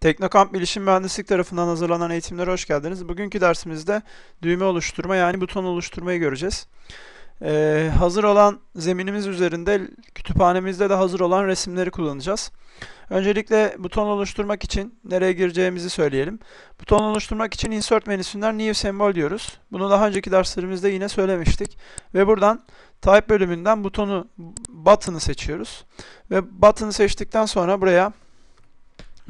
Teknokamp Bilişim Mühendislik tarafından hazırlanan eğitimlere hoş geldiniz. Bugünkü dersimizde düğme oluşturma yani buton oluşturmayı göreceğiz. Ee, hazır olan zeminimiz üzerinde kütüphanemizde de hazır olan resimleri kullanacağız. Öncelikle buton oluşturmak için nereye gireceğimizi söyleyelim. Buton oluşturmak için Insert menüsünden New Symbol diyoruz. Bunu daha önceki derslerimizde yine söylemiştik. Ve buradan Type bölümünden butonu, button'ı seçiyoruz. Ve button'ı seçtikten sonra buraya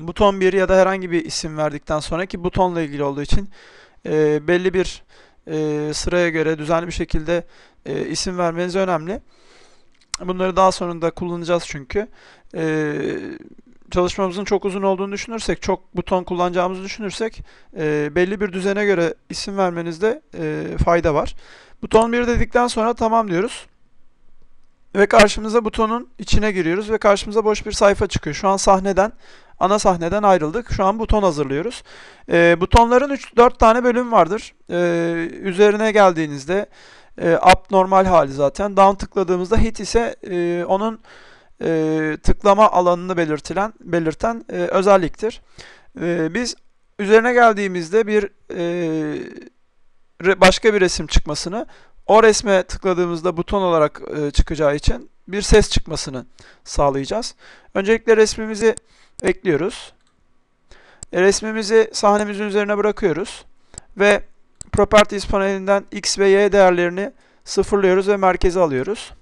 buton 1 ya da herhangi bir isim verdikten sonra ki butonla ilgili olduğu için e, belli bir e, sıraya göre düzenli bir şekilde e, isim vermeniz önemli. Bunları daha sonunda kullanacağız çünkü. E, çalışmamızın çok uzun olduğunu düşünürsek, çok buton kullanacağımızı düşünürsek e, belli bir düzene göre isim vermenizde e, fayda var. Buton 1 dedikten sonra tamam diyoruz. Ve karşımıza butonun içine giriyoruz ve karşımıza boş bir sayfa çıkıyor. Şu an sahneden, ana sahneden ayrıldık. Şu an buton hazırlıyoruz. E, butonların 3-4 tane bölüm vardır. E, üzerine geldiğinizde e, up normal hali zaten. Down tıkladığımızda hit ise e, onun e, tıklama alanını belirtilen belirten e, özelliktir. E, biz üzerine geldiğimizde bir e, başka bir resim çıkmasını o resme tıkladığımızda buton olarak e, çıkacağı için bir ses çıkmasını sağlayacağız. Öncelikle resmimizi ekliyoruz. E, resmimizi sahnemizin üzerine bırakıyoruz ve Properties panelinden X ve Y değerlerini sıfırlıyoruz ve merkeze alıyoruz.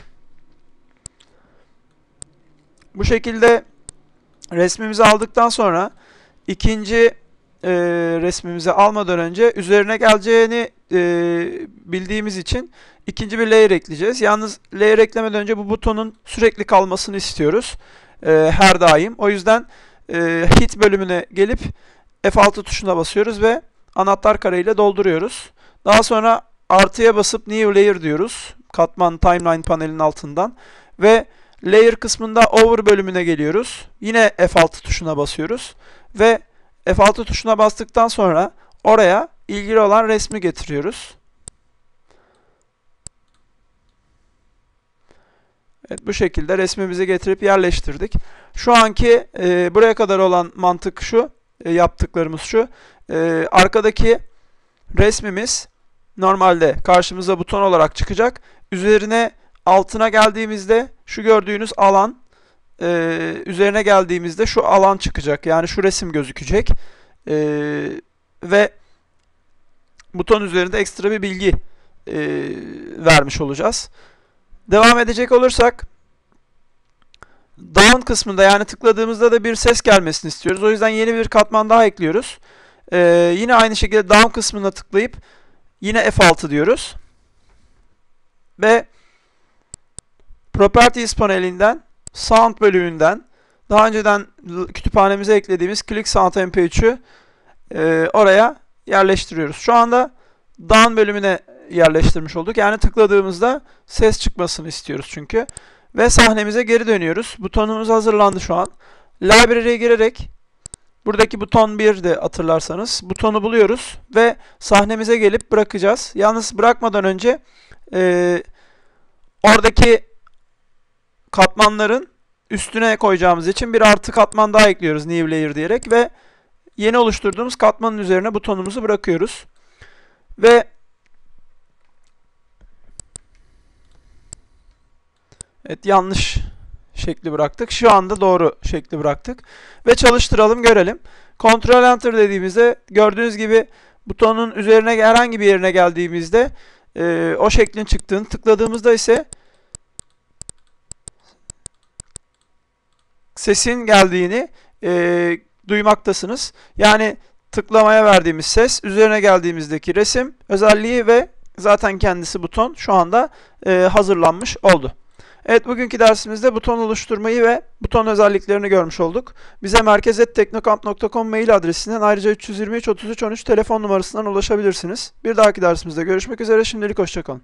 Bu şekilde resmimizi aldıktan sonra ikinci e, resmimizi almadan önce üzerine geleceğini e, bildiğimiz için ikinci bir layer ekleyeceğiz. Yalnız layer eklemeden önce bu butonun sürekli kalmasını istiyoruz. E, her daim. O yüzden e, hit bölümüne gelip F6 tuşuna basıyoruz ve anahtar kareyle dolduruyoruz. Daha sonra artıya basıp New Layer diyoruz. Katman Timeline panelinin altından. Ve Layer kısmında Over bölümüne geliyoruz. Yine F6 tuşuna basıyoruz. Ve F6 tuşuna bastıktan sonra oraya ilgili olan resmi getiriyoruz. Evet, bu şekilde resmimizi getirip yerleştirdik. Şu anki e, buraya kadar olan mantık şu, e, yaptıklarımız şu. E, arkadaki resmimiz normalde karşımıza buton olarak çıkacak. Üzerine altına geldiğimizde şu gördüğünüz alan e, üzerine geldiğimizde şu alan çıkacak. Yani şu resim gözükecek. E, ve buton üzerinde ekstra bir bilgi e, vermiş olacağız. Devam edecek olursak down kısmında yani tıkladığımızda da bir ses gelmesini istiyoruz. O yüzden yeni bir katman daha ekliyoruz. Ee, yine aynı şekilde down kısmına tıklayıp yine F6 diyoruz. Ve Properties panelinden Sound bölümünden daha önceden kütüphanemize eklediğimiz Click Sound MP3'ü e, oraya yerleştiriyoruz. Şu anda down bölümüne yerleştirmiş olduk. Yani tıkladığımızda ses çıkmasını istiyoruz çünkü. Ve sahnemize geri dönüyoruz. Butonumuz hazırlandı şu an. Library'e girerek buradaki buton 1 de hatırlarsanız butonu buluyoruz ve sahnemize gelip bırakacağız. Yalnız bırakmadan önce e, oradaki katmanların üstüne koyacağımız için bir artı katman daha ekliyoruz new layer diyerek ve yeni oluşturduğumuz katmanın üzerine butonumuzu bırakıyoruz. Ve Evet yanlış şekli bıraktık. Şu anda doğru şekli bıraktık. Ve çalıştıralım görelim. Ctrl Enter dediğimizde gördüğünüz gibi butonun üzerine herhangi bir yerine geldiğimizde e, o şeklin çıktığını tıkladığımızda ise sesin geldiğini e, duymaktasınız. Yani tıklamaya verdiğimiz ses, üzerine geldiğimizdeki resim özelliği ve zaten kendisi buton şu anda e, hazırlanmış oldu. Evet bugünkü dersimizde buton oluşturmayı ve buton özelliklerini görmüş olduk. Bize merkez.teknokamp.com mail adresinden ayrıca 323 33 13 telefon numarasından ulaşabilirsiniz. Bir dahaki dersimizde görüşmek üzere şimdilik hoşçakalın.